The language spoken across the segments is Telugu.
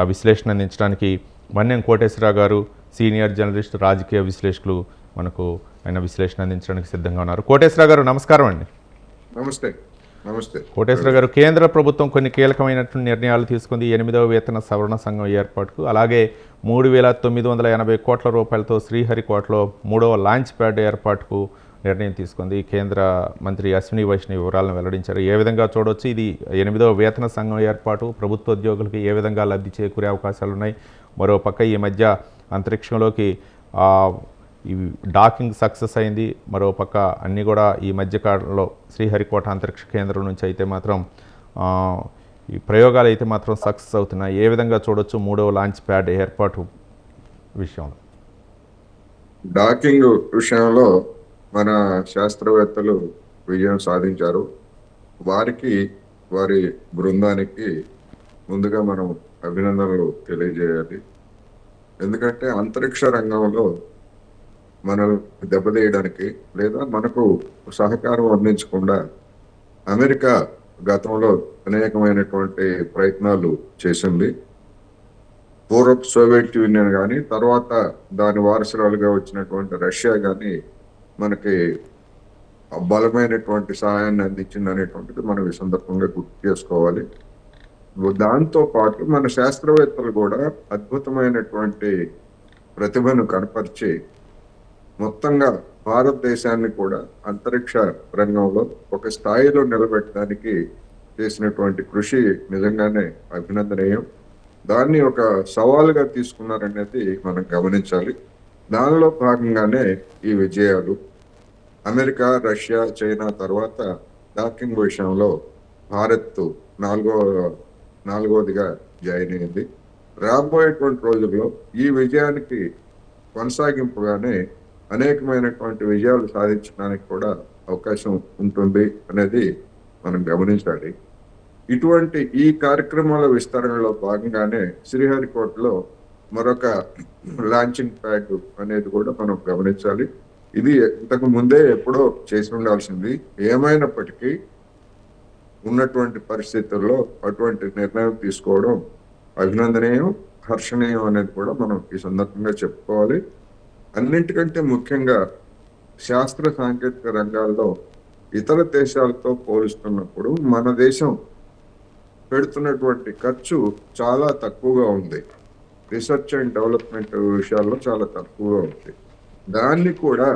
విశ్లేషణ అందించడానికి మన్యం కోటేశ్వరరావు గారు సీనియర్ జర్నలిస్ట్ రాజకీయ విశ్లేషకులు మనకు ఆయన విశ్లేషణ అందించడానికి సిద్ధంగా ఉన్నారు. కోటేశ్వరరావు గారు నమస్కారం అండి. నమస్తే. నమస్తే. కోటేశ్వర గారు కేంద్ర ప్రభుత్వం కొన్ని కీలకమైనటువంటి నిర్ణయాలు తీసుకుంది. ఎనిమిదవ వేతన సవరణ సంఘం ఏర్పాటుకు అలాగే మూడు వేల తొమ్మిది వందల ఎనభై కోట్ల రూపాయలతో శ్రీహరికోటలో మూడవ లాంచ్ ప్యాడ్ ఏర్పాటుకు నిర్ణయం తీసుకుంది. కేంద్ర మంత్రి అశ్విని వైష్ణవి వివరాలను వెల్లడించారు. ఏ విధంగా చూడొచ్చు? ఇది ఎనిమిదవ వేతన సంఘం ఏర్పాటు. ప్రభుత్వ ఉద్యోగులకు ఏ విధంగా లబ్ధి చేకూరే అవకాశాలు ఉన్నాయి? మరో పక్క ఈ మధ్య అంతరిక్షంలోకి ఈ డాకింగ్ సక్సెస్ అయింది. మరో పక్క అన్నీ కూడా ఈ మధ్యకాలంలో శ్రీహరికోట అంతరిక్ష కేంద్రం నుంచి అయితే మాత్రం ఈ ప్రయోగాలు అయితే మాత్రం సక్సెస్ అవుతున్నాయి. ఏ విధంగా చూడొచ్చు మూడవ లాంచ్ ప్యాడ్ ఏర్పాటు విషయంలో? డాకింగ్ విషయంలో మన శాస్త్రవేత్తలు విజయం సాధించారు. వారికి వారి బృందానికి ముందుగా మనం అభినందనలు తెలియజేయాలి. ఎందుకంటే అంతరిక్ష రంగంలో మనం దెబ్బతీయడానికి లేదా మనకు సహకారం అందించకుండా అమెరికా గతంలో అనేకమైనటువంటి ప్రయత్నాలు చేసింది. పూర్వపు సోవియట్ యూనియన్ కానీ తర్వాత దాని వారసురాలుగా వచ్చినటువంటి రష్యా కానీ మనకి బలమైనటువంటి సహాయాన్ని అందించింది అనేటువంటిది మనం ఈ సందర్భంగా గుర్తు చేసుకోవాలి. దాంతో పాటు మన శాస్త్రవేత్తలు కూడా అద్భుతమైనటువంటి ప్రతిభను కనపరిచి మొత్తంగా భారతదేశాన్ని కూడా అంతరిక్ష రంగంలో ఒక స్థాయిలో నిలబెట్టడానికి చేసినటువంటి కృషి నిజంగానే అభినందనీయం. దాన్ని ఒక సవాలుగా తీసుకున్నారనేది మనం గమనించాలి. దానిలో భాగంగానే ఈ విజయాలు అమెరికా రష్యా చైనా తర్వాత డాకింగ్ విషయంలో భారత్ నాలుగో నాలుగోదిగా జాయిన్ అయింది. రాబోయేటువంటి రోజుల్లో ఈ విజయానికి కొనసాగింపుగానే అనేకమైనటువంటి విజయాలు సాధించడానికి కూడా అవకాశం ఉంటుంది అనేది మనం గమనించాలి. ఇటువంటి ఈ కార్యక్రమాల విస్తరణలో భాగంగానే శ్రీహరికోటలో మరొక లాంచింగ్ ప్యాడ్ అనేది కూడా మనం గమనించాలి. ఇది ఇంతకు ముందే ఎప్పుడో చేసి ఉండాల్సింది. ఏమైనప్పటికీ ఉన్నటువంటి పరిస్థితుల్లో అటువంటి నిర్ణయం తీసుకోవడం అభినందనీయం హర్షణీయం అనేది కూడా మనం ఈ సందర్భంగా చెప్పుకోవాలి. అన్నింటికంటే ముఖ్యంగా శాస్త్ర సాంకేతిక రంగాల్లో ఇతర దేశాలతో పోలుస్తున్నప్పుడు మన దేశం పెడుతున్నటువంటి ఖర్చు చాలా తక్కువగా ఉంది. రీసెర్చ్ అండ్ డెవలప్మెంట్ విషయాల్లో చాలా తక్కువగా ఉంది దాన్ని కూడా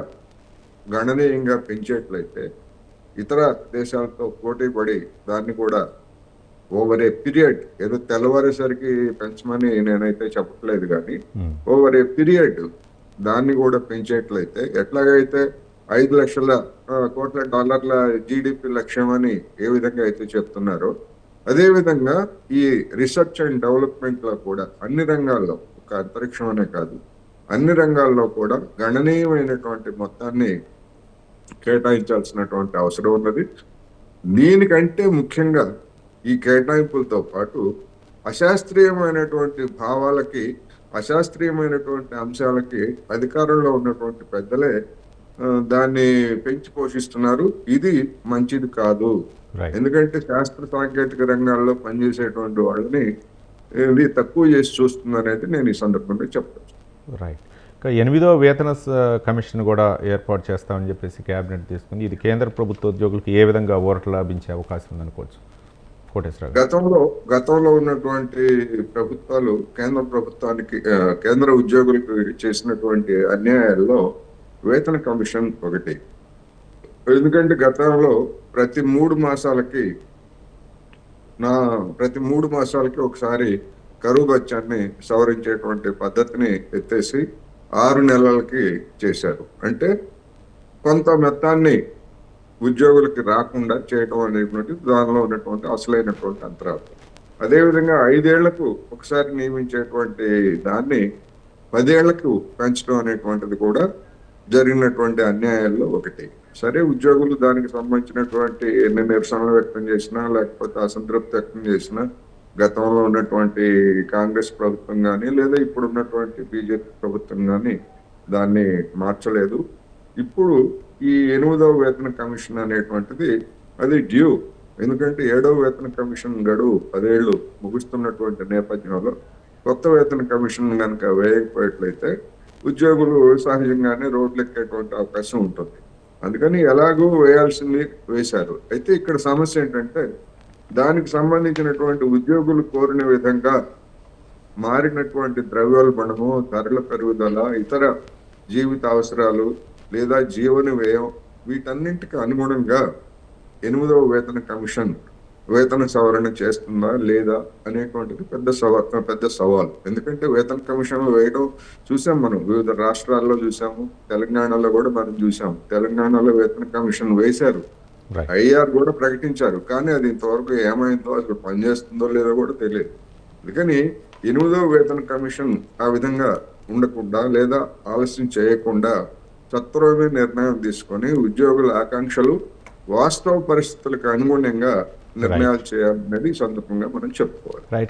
గణనీయంగా పెంచేట్లయితే ఇతర దేశాలతో పోటీ పడి దాన్ని కూడా ఓవర్ ఏ పీరియడ్ ఏదో తెల్లవారేసరికి పెంచమని నేనైతే చెప్పట్లేదు కానీ ఓవర్ ఏ పీరియడ్ దాన్ని కూడా పెంచేట్లయితే ఎట్లాగైతే ఐదు లక్షల కోట్ల డాలర్ల జీడిపి లక్ష్యం అని ఏ విధంగా అయితే చెప్తున్నారో అదేవిధంగా ఈ రీసెర్చ్ అండ్ డెవలప్మెంట్లో కూడా అన్ని రంగాల్లో ఒక అంతరిక్షం అనే కాదు అన్ని రంగాల్లో కూడా గణనీయమైనటువంటి మొత్తాన్ని కేటాయించాల్సినటువంటి అవసరం ఉన్నది. దీనికంటే ముఖ్యంగా ఈ కేటాయింపులతో పాటు అశాస్త్రీయమైనటువంటి భావాలకి అశాస్త్రీయమైనటువంటి అంశాలకి అధికారంలో ఉన్నటువంటి పెద్దలే దాన్ని పెంచి పోషిస్తున్నారు. ఇది మంచిది కాదు. ఎందుకంటే శాస్త్ర సాంకేతిక రంగాల్లో పనిచేసేటువంటి వాళ్ళని తక్కువ చేసి చూస్తుంది అనేది నేను ఈ సందర్భంగా చెప్పచ్చు. రైట్ ఇంకా ఎనిమిదో వేతన కమిషన్ కూడా ఏర్పాటు చేస్తామని చెప్పేసి కేబినెట్ తీసుకుంది. ఇది కేంద్ర ప్రభుత్వ ఉద్యోగులకు ఏ విధంగా ఊరట లాభించే అవకాశం ఉందనుకోవచ్చు. కోటేశ్వర గతంలో గతంలో ఉన్నటువంటి ప్రభుత్వాలు కేంద్ర ప్రభుత్వానికి కేంద్ర ఉద్యోగులకు చేసినటువంటి అన్యాయాల్లో వేతన కమిషన్ ఒకటి. ఎందుకంటే గతంలో ప్రతి మూడు మాసాలకి నా ప్రతి మూడు మాసాలకి ఒకసారి కరువు బత్యాన్ని సవరించేటువంటి పద్ధతిని ఎత్తేసి ఆరు నెలలకి చేశారు. అంటే కొంత మొత్తాన్ని ఉద్యోగులకి రాకుండా చేయడం అనేటువంటి దానిలో ఉన్నటువంటి అసలైనటువంటి అంతరాలు. అదేవిధంగా ఐదేళ్ళకు ఒకసారి నియమించేటువంటి దాన్ని పదేళ్ళకు పెంచడం అనేటువంటిది కూడా జరిగినటువంటి అన్యాయాల్లో ఒకటి. సరే ఉద్యోగులు దానికి సంబంధించినటువంటి ఎన్ని నిరసనలు వ్యక్తం చేసినా లేకపోతే అసంతృప్తి వ్యక్తం చేసినా గతంలో ఉన్నటువంటి కాంగ్రెస్ ప్రభుత్వం కానీ లేదా ఇప్పుడు ఉన్నటువంటి బీజేపీ ప్రభుత్వం కానీ దాన్ని మార్చలేదు. ఇప్పుడు ఈ ఎనిమిదవ వేతన కమిషన్ అనేటువంటిది అది డ్యూ. ఎందుకంటే ఏడవ వేతన కమిషన్ గడువు పదేళ్ళు ముగుస్తున్నటువంటి నేపథ్యంలో కొత్త వేతన కమిషన్ కనుక వేయకపోయేట్లయితే ఉద్యోగులు సహజంగానే రోడ్లు ఎక్కేటువంటి అవకాశం ఉంటుంది. అందుకని ఎలాగో వేయాల్సింది వేశారు. అయితే ఇక్కడ సమస్య ఏంటంటే దానికి సంబంధించినటువంటి ఉద్యోగులు కోరిన విధంగా మారినటువంటి ద్రవ్యోల్బణము ధరల పెరుగుదల ఇతర జీవిత అవసరాలు లేదా జీవన వ్యయం వీటన్నింటికి అనుగుణంగా ఎనిమిదవ వేతన కమిషన్ వేతన సవరణ చేస్తుందా లేదా అనేటువంటిది పెద్ద సవాల్ పెద్ద సవాల్. ఎందుకంటే వేతన కమిషన్ వేయడం చూసాం మనం వివిధ రాష్ట్రాల్లో చూసాము తెలంగాణలో కూడా మనం చూసాము తెలంగాణలో వేతన కమిషన్ వేశారు. ఐఆర్ కూడా ప్రకటించారు. కానీ అది ఇంతవరకు ఏమైందో అసలు పనిచేస్తుందో లేదో కూడా తెలియదు. అందుకని ఎనిమిదవ వేతన కమిషన్ ఆ విధంగా ఉండకుండా లేదా ఆలస్యం చేయకుండా సత్వరమే నిర్ణయం తీసుకొని ఉద్యోగుల ఆకాంక్షలు వాస్తవ పరిస్థితులకు అనుగుణంగా నిర్ణయాలు చేయాలనేది ఈ సందర్భంగా మనం చెప్పుకోవాలి. రైట్